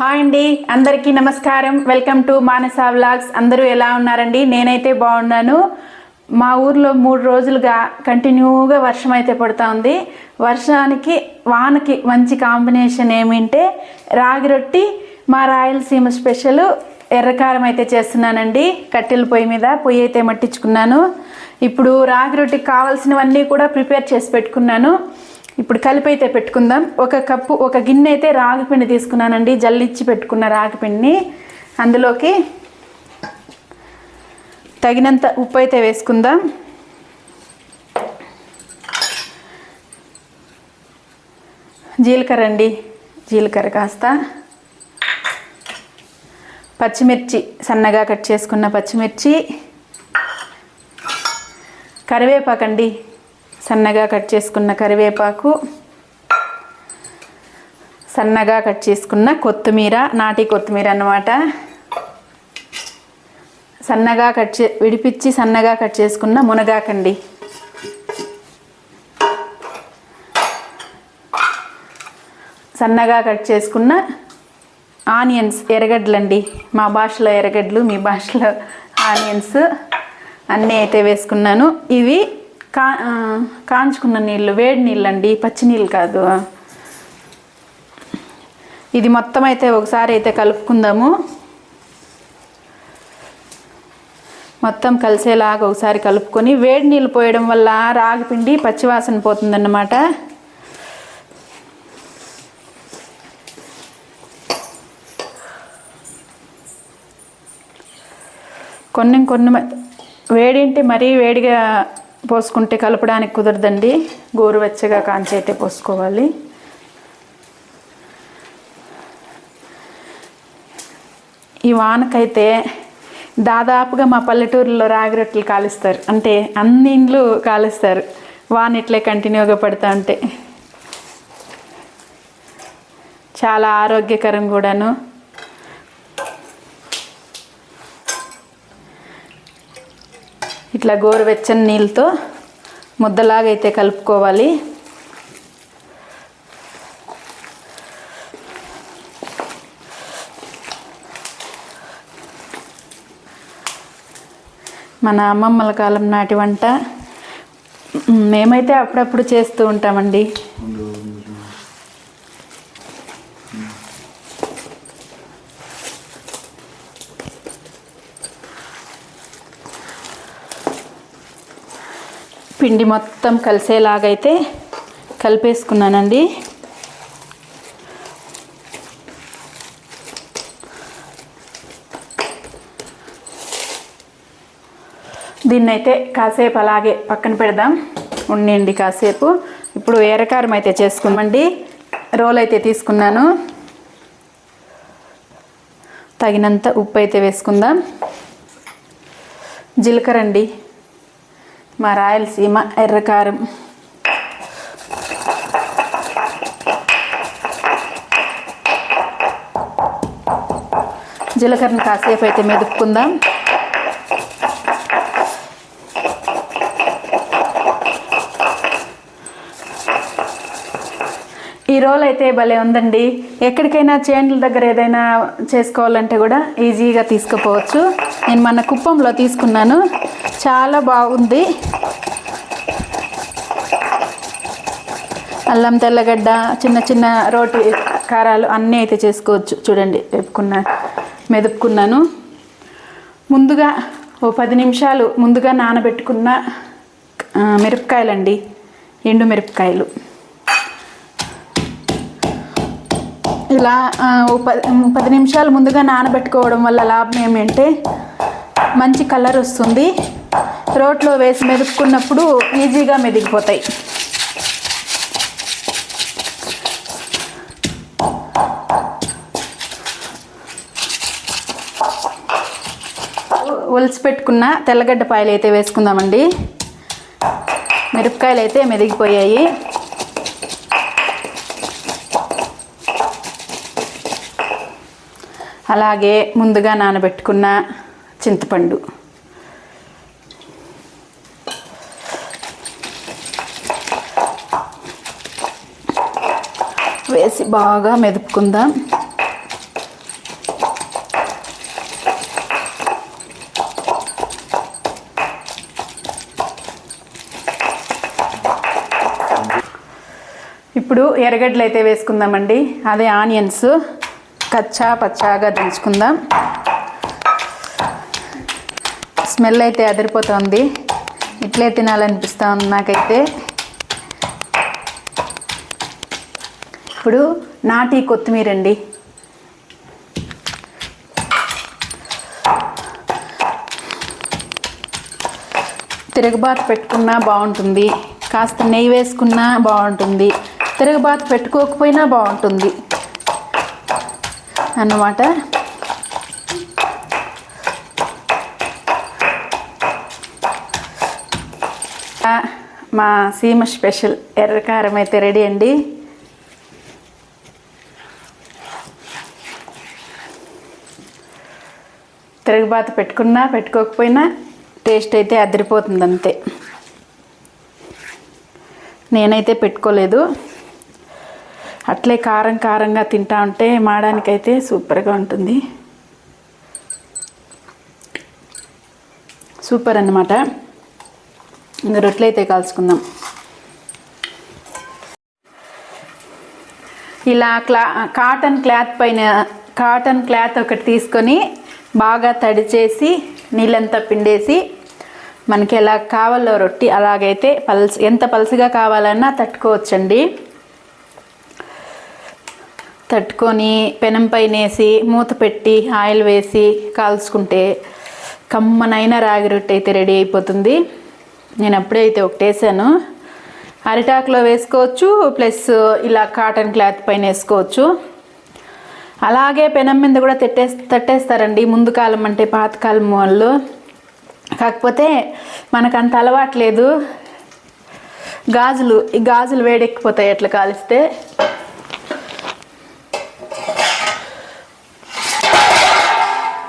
Hi అండి అందరికీ నమస్కారం. Welcome to Manasa vlogs. అందరూ ఎలా ఉన్నారండి? నేనైతే బాగున్నాను. మా ఊర్లో మూడు రోజులుగా కంటిన్యూగా వర్షం అయితే పడుతూ ఉంది. వర్షానికి వానకి మంచి కాంబినేషన్ ఏమింటే రాగి రొట్టి మా రాయలసీమ స్పెషల్ ఎర్రకారం అయితే చేస్తున్నానండి. కట్టెల పొయ్యి మీద పొయ్యి అయితే మట్టించుకున్నాను. ఇప్పుడు రాగి రొట్టికి కావాల్సినవన్నీ కూడా ప్రిపేర్ చేసి పెట్టుకున్నాను. ఇప్పుడు కలిపి అయితే పెట్టుకుందాం. ఒక కప్పు ఒక గిన్నె అయితే రాగిపిండి తీసుకున్నానండి. జల్లిచ్చి పెట్టుకున్న రాగిపిండిని అందులోకి తగినంత ఉప్పు అయితే వేసుకుందాం. జీలకర్ర అండి. జీలకర్ర కాస్త. పచ్చిమిర్చి సన్నగా కట్ చేసుకున్న పచ్చిమిర్చి. కరివేపాకండి. సన్నగా కట్ చేసుకున్న కరివేపాకు సన్నగా కట్ చేసుకున్న కొత్తిమీర నాటి కొత్తిమీర అన్నమాట. సన్నగా కట్ చే విడిపించి సన్నగా కట్ చేసుకున్న మునగాకండి. సన్నగా కట్ చేసుకున్న ఆనియన్స్ ఎర్రగడ్డలండి. మా భాషలో ఎర్రగడ్డలు మీ భాషలో ఆనియన్స్ అన్నీ అయితే వేసుకున్నాను. ఇవి కా కాంచుకున్న నీళ్ళు వేడి నీళ్ళు అండి పచ్చి నీళ్ళు కాదు. ఇది మొత్తం అయితే ఒకసారి అయితే కలుపుకుందాము. మొత్తం కలిసేలాగా ఒకసారి కలుపుకొని వేడి నీళ్ళు పోయడం వల్ల రాగిపిండి పచ్చివాసన పోతుందన్నమాట. కొన్ని కొన్ని వేడింటి మరీ వేడిగా పోసుకుంటే కలపడానికి కుదరదండి. గోరువెచ్చగా కాంచి అయితే పోసుకోవాలి. ఈ వానకైతే దాదాపుగా మా పల్లెటూరులో రాగి రొట్టెలు కాలుస్తారు. అంటే అన్ని ఇండ్లు కాలుస్తారు. వాన ఇట్లే కంటిన్యూగా పడుతూ ఉంటే. చాలా ఆరోగ్యకరం కూడాను. ఇట్లా గోరువెచ్చని నీళ్ళతో ముద్దలాగైతే కలుపుకోవాలి. మన అమ్మమ్మల కాలం నాటి వంట మేమైతే అప్పుడప్పుడు చేస్తూ ఉంటామండి. పిండి మొత్తం కలిసేలాగైతే కలిపేసుకున్నానండి. దీన్నైతే కాసేపు అలాగే పక్కన పెడదాం. ఉండండి కాసేపు. ఇప్పుడు ఎర్రకారం అయితే చేసుకున్నామండి రోల్ అయితే తీసుకున్నాను. తగినంత ఉప్పు అయితే వేసుకుందాం. జీలకర్ర అండి. మా రాయలసీమ ఎర్రకారం జీలకర్రని కాసేపు అయితే మెదుపుకుందాం రోల్ అయితే భలే ఉందండి. ఎక్కడికైనా చేండ్ల దగ్గర ఏదైనా చేసుకోవాలంటే కూడా ఈజీగా తీసుకుపోవచ్చు. నేను మన కుప్పంలో తీసుకున్నాను. చాలా బాగుంది. అల్లం తెల్లగడ్డ చిన్న చిన్న రోటి కారాలు అన్నీ అయితే చేసుకోవచ్చు. చూడండి వేపుకున్న మెదుపుకున్నాను. ముందుగా ఓ పది నిమిషాలు ముందుగా నానబెట్టుకున్న మిరపకాయలండి. ఎండు మిరపకాయలు. ఇలా ఓ పది పది నిమిషాలు ముందుగా నానబెట్టుకోవడం వల్ల లాభం ఏమంటే మంచి కలర్ వస్తుంది. రోట్లో వేసి మెదుపుకున్నప్పుడు ఈజీగా మెదిగిపోతాయి. ఒలిసి పెట్టుకున్న తెల్లగడ్డ పాయలు అయితే వేసుకుందామండి. మిరపకాయలు అయితే మెదిగిపోయాయి. అలాగే ముందుగా నానబెట్టుకున్న చింతపండు. వేసి బాగా మెదుపుకుందాం. ఇప్పుడు ఎర్రగడ్డలు అయితే వేసుకుందామండి. అదే ఆనియన్స్. కచ్చా పచ్చాగా దంచుకుందాం. స్మెల్ అయితే అదిరిపోతుంది. ఇట్లే తినాలనిపిస్తూ ఉంది నాకైతే. ఇప్పుడు నాటి కొత్తిమీర అండి తిరగబాతు పెట్టుకున్నా బాగుంటుంది. కాస్త నెయ్యి వేసుకున్నా బాగుంటుంది. తిరగబాతు పెట్టుకోకపోయినా బాగుంటుంది. అన్నమాట. మా సీమ స్పెషల్ ఎర్రకారం అయితే రెడీ అండి. తిరగబాత పెట్టుకున్నా పెట్టుకోకపోయినా టేస్ట్ అయితే అదిరిపోతుంది అంతే నేనైతే పెట్టుకోలేదు. అట్లే కారం కారంగా తింటా ఉంటే మాడానికైతే సూపర్గా ఉంటుంది. సూపర్ అన్నమాట. ఇంకా రొట్టెలైతే కాల్చుకుందాం. ఇలా క్లా కాటన్ క్లాత్ పైన కాటన్ క్లాత్ ఒకటి తీసుకొని బాగా తడిచేసి నీళ్ళంతా పిండేసి మనకి ఎలా కావాలో రొట్టి అలాగైతే పల్స్ ఎంత పల్సగా కావాలన్నా తట్టుకోవచ్చండి. తట్టుకొని పెనం పైన వేసి మూత పెట్టి ఆయిల్ వేసి కాల్చుకుంటే కమ్మనైన రాగి రొట్టె అయితే రెడీ అయిపోతుంది. నేను అప్పుడే అయితే ఒకటి వేసాను అరిటాకులో వేసుకోవచ్చు ప్లస్ ఇలా కాటన్ క్లాత్ పైన వేసుకోవచ్చు. అలాగే పెనం మీద కూడా తట్టే తట్టేస్తారండి ముందు కాలం అంటే పాతకాలం వాళ్ళు. కాకపోతే మనకు అంత అలవాటు లేదు. గాజులు ఈ గాజులు వేడెక్కిపోతాయి ఎట్లా కాలిస్తే.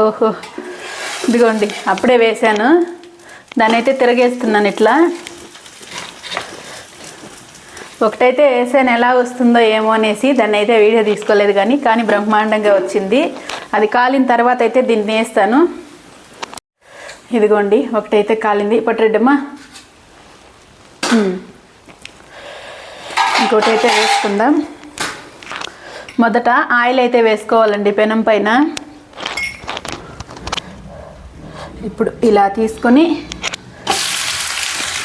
ఓహో. ఇదిగోండి అప్పుడే వేశాను. దాన్ని అయితే తిరగేస్తున్నాను ఇట్లా. ఒకటైతే వేసాను ఎలా వస్తుందో ఏమో అనేసి. దాన్ని అయితే వీడియో తీసుకోలేదు కానీ కానీ బ్రహ్మాండంగా వచ్చింది. అది కాలిన తర్వాత అయితే దీన్ని వేస్తాను. ఇదిగోండి ఒకటైతే కాలింది. పట్టరెడ్డమ్మా ఇంకోటి అయితే వేసుకుందాం. మొదట ఆయిల్ అయితే వేసుకోవాలండి పెనం పైన. ఇప్పుడు ఇలా తీసుకొని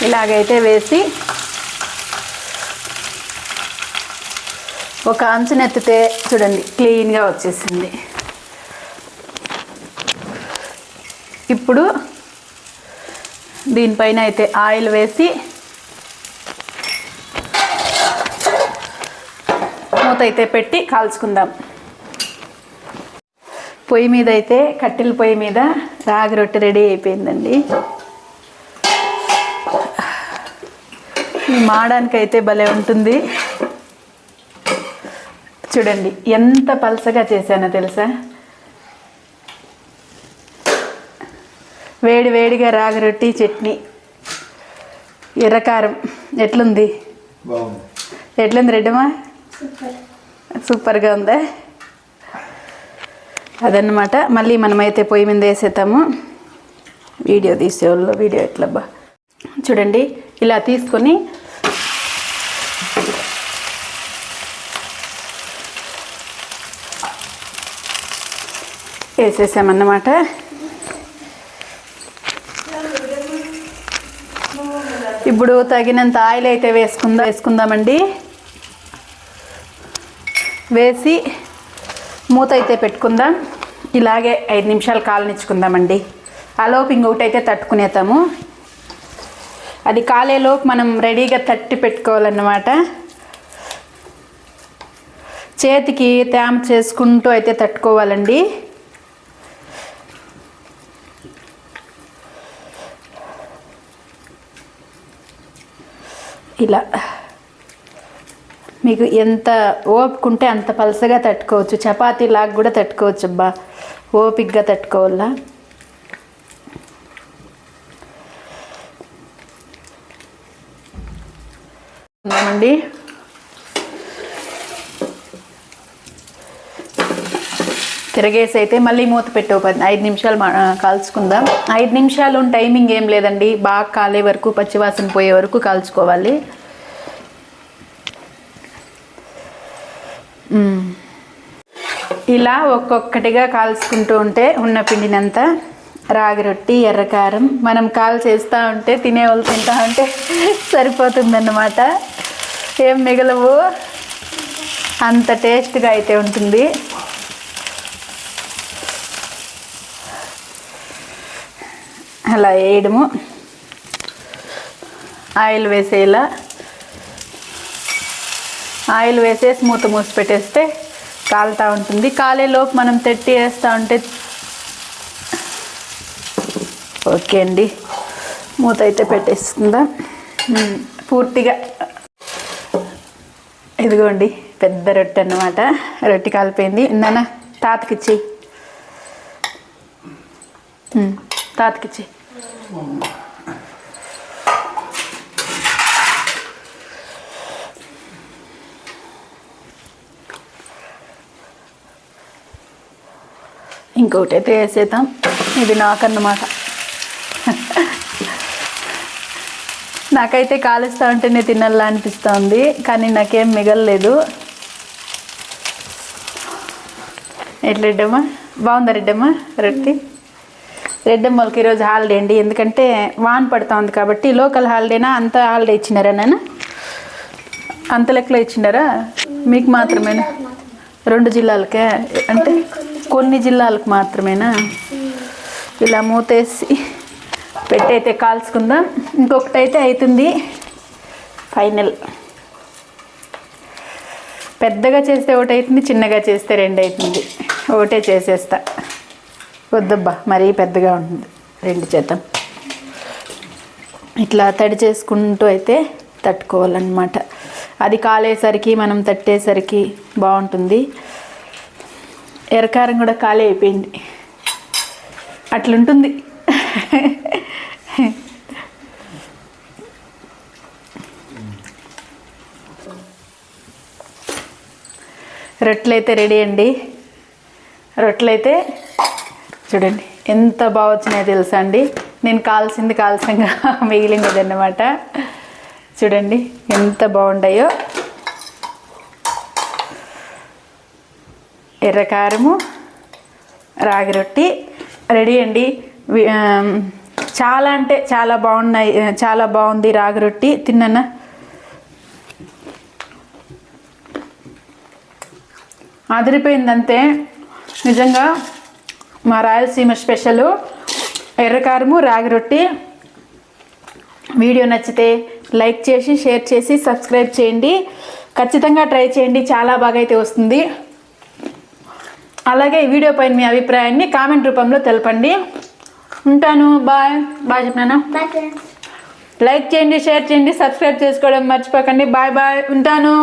ఇలాగైతే వేసి ఒక అంచునెత్తితే చూడండి క్లీన్గా వచ్చేసింది. ఇప్పుడు దీనిపైన అయితే ఆయిల్ వేసి మూత అయితే పెట్టి కాల్చుకుందాం. పొయ్యి మీద అయితే కట్టెల పొయ్యి మీద రాగి రొట్టె రెడీ అయిపోయిందండి. ఈ మాడానికైతే భలే ఉంటుంది. చూడండి ఎంత పలసగా చేశానో తెలుసా? వేడి వేడిగా రాగి రొట్టి చట్నీ. ఎర్రకారం. ఎట్లుంది? బాగుంది. ఎట్లుంది రెడ్డమ్మా? సూపర్గా ఉందా? అదన్నమాట. మళ్ళీ మనమైతే పొయ్యి మీద వేసేద్దాము. వీడియో తీసేవాళ్ళు వీడియో ఎట్లబ్బా. చూడండి ఇలా తీసుకొని వేసేసామన్నమాట. ఇప్పుడు తగినంత ఆయిల్ అయితే వేసుకుందా వేసుకుందామండి. వేసి మూత అయితే పెట్టుకుందాం. ఇలాగే ఐదు నిమిషాలు కాలనిచ్చుకుందామండి. ఆలోపు ఇంకొకటి అయితే తట్టుకునేతాము అది కాలేలోపు మనం రెడీగా తట్టి పెట్టుకోవాలన్నమాట. చేతికి తేమ చేసుకుంటూ అయితే తట్టుకోవాలండి. ఇలా. మీకు ఎంత ఓపుకుంటే అంత పలసగా తట్టుకోవచ్చు. చపాతీ లాగా కూడా తట్టుకోవచ్చు అబ్బా. ఓపిగ్గా తట్టుకోవాలా? అండి తిరగేసి అయితే మళ్ళీ మూత పెట్టే పది ఐదు నిమిషాలు మా- కాల్చుకుందాం. ఐదు నిమిషాలు టైమింగ్ ఏం లేదండి. బాగా కాలే వరకు పచ్చివాసన పోయే వరకు కాల్చుకోవాలి. ఇలా ఒక్కొక్కటిగా కాల్చుకుంటూ ఉంటే ఉన్న పిండినంతా రాగి రొట్టి ఎర్రకారం మనం కాల్ చేస్తూ ఉంటే తినేవాళ్ళు తింటా ఉంటే సరిపోతుందన్నమాట. ఏం మిగలవు? అంత టేస్ట్గా అయితే ఉంటుంది. అలా వేయడము. ఆయిల్ వేసేలా ఆయిల్ వేసేసి మూత మూసి పెట్టేస్తే కాలుతూ ఉంటుంది. కాలేలోపు మనం తెట్టి వేస్తూ ఉంటే ఓకే అండి. మూత అయితే పెట్టేస్తుందా పూర్తిగా ఇదిగోండి పెద్ద రొట్టె అన్నమాట. రొట్టె కాలిపోయింది. నాన్న తాతకిచ్చి తాతకిచ్చి ఇంకొకటి అయితే వేసేద్దాం. ఇది నాకన్నమాట. నాకైతే కాలుస్తా ఉంటేనే తినాలా అనిపిస్తుంది కానీ నాకేం మిగలలేదు. ఎట్లెడ్డమ్మా బాగుందా రెడ్డమ్మా? రొట్టి? రెడ్డమ్మలకి ఈరోజు హాలిడే అండి ఎందుకంటే వాన్ పడుతుంది కాబట్టి లోకల్ హాలిడేనా? అంత హాలిడే ఇచ్చినారా నేను అంత లెక్కలో ఇచ్చినారా? మీకు మాత్రమేనా? రెండు జిల్లాలకే? అంటే కొన్ని జిల్లాలకు మాత్రమేనా? ఇలా మూతేసి పెట్టయితే కాల్చుకుందాం. ఇంకొకటి అయితే అవుతుంది ఫైనల్. పెద్దగా చేస్తే ఒకటి అవుతుంది చిన్నగా చేస్తే రెండు అవుతుంది ఒకటే చేసేస్తా. వద్దబ్బా మరీ పెద్దగా ఉంటుంది. రెండు చేద్దాం. ఇట్లా తడి చేసుకుంటూ అయితే తట్టుకోవాలన్నమాట. అది కాలేసరికి మనం తట్టేసరికి బాగుంటుంది. ఎరకారం కూడా ఖాళీ అయిపోయింది. అట్లుంటుంది. రొట్టెలైతే రెడీ అండి. రొట్టెలైతే చూడండి ఎంత బాగా వచ్చినాయో తెలుసా అండి. నేను కాల్సింది కాల్సంగా మిగిలినది అన్నమాట చూడండి ఎంత బాగుండాయో ఎర్రకారము రాగి రొట్టి. రెడీ అండి. చాలా అంటే చాలా బాగున్నాయి చాలా బాగుంది రాగి రొట్టి. తిన్నానా? అదిరిపోయిందంతే. నిజంగా మా రాయలసీమ స్పెషల్. ఎర్రకారము రాగి రొట్టి. వీడియో నచ్చితే లైక్ చేసి షేర్ చేసి సబ్స్క్రైబ్ చేయండి. ఖచ్చితంగా ట్రై చేయండి. చాలా బాగా అయితే వస్తుంది. అలాగే ఈ వీడియో పైన మీ అభిప్రాయాన్ని కామెంట్ రూపంలో తెలపండి. ఉంటాను. బాయ్. బాయ్ చెప్పినానా? ఫ్రెండ్స్. లైక్ చేయండి షేర్ చేయండి సబ్స్క్రైబ్ చేసుకోవడం మర్చిపోకండి. Bye bye. ఉంటాను.